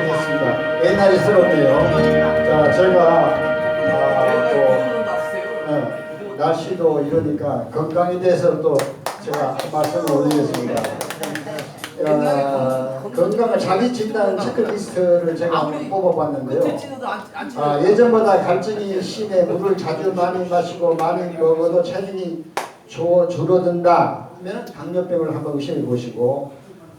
됐습니다. 옛날이 새롭네요. 자, 저희가 아, 또 어, 날씨도 이러니까 건강에 대해서 또 제가 한 말씀을 올리겠습니다. 어, 건강을 자기 진단 체크리스트를 제가 한번 뽑아봤는데요. 아, 예전보다 갈증이 심해 물을 자주 많이 마시고 많이 먹어도 체중이 줄- 줄어든다 하면 당뇨병을 한번 의심해 보시고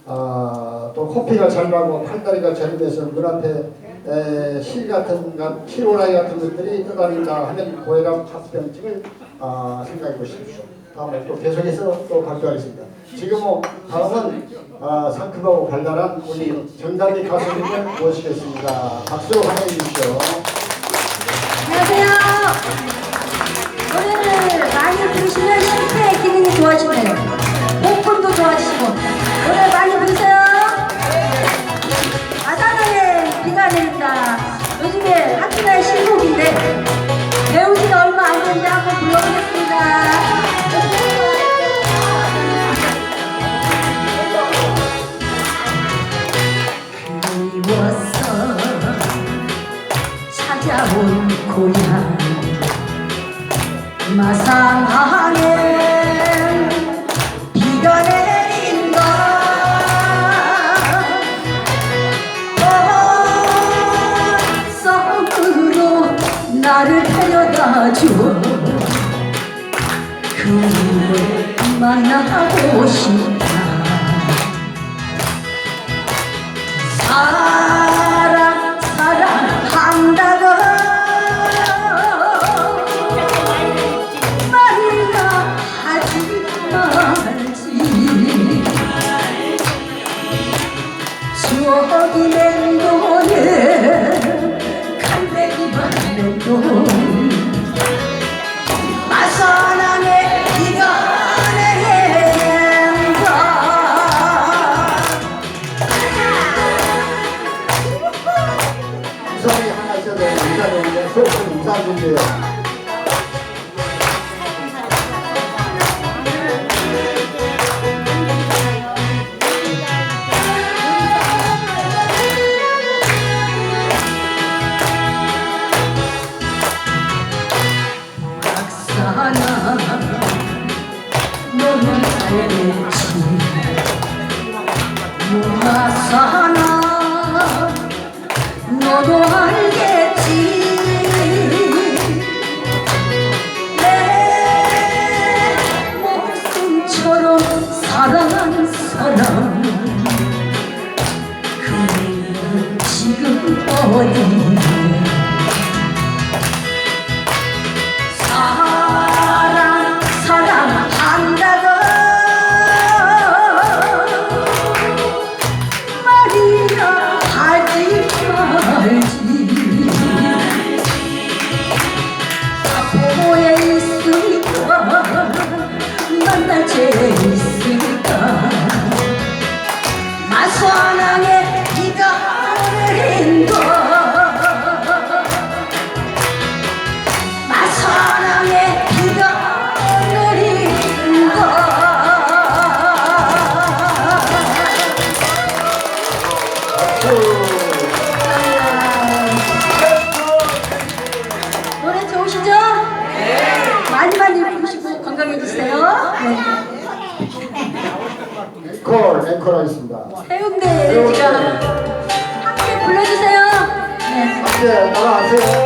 아, 또 코피가 잘 나고 팔다리가 저림해서 눈앞에 에, 실 같은 가- 실오라이 같은 것들이 떠다닌다 하면 고혈압 합병증을 아, 생각해 보십시오. 다음에 또 계속해서 또 발표하겠습니다. 지금 뭐 다음은 아, 상큼하고 발랄한 우리 정답이 가수님을 모시겠습니다. 박수로 환영해 주십시오. 안녕하세요. 고향. 마상항에 비가 내린다. 먼 섬으로 나를 데려다줘. 그를 만나고 싶다. 사 준비해요. 막사나 너는 알겠지 막사나 너도 알겠 谢，老师。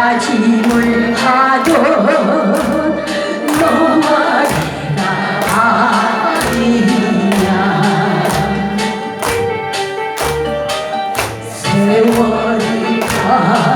다짐을 하던 너와 내가 아니냐. 세월이 가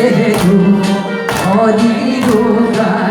해도 어디로 가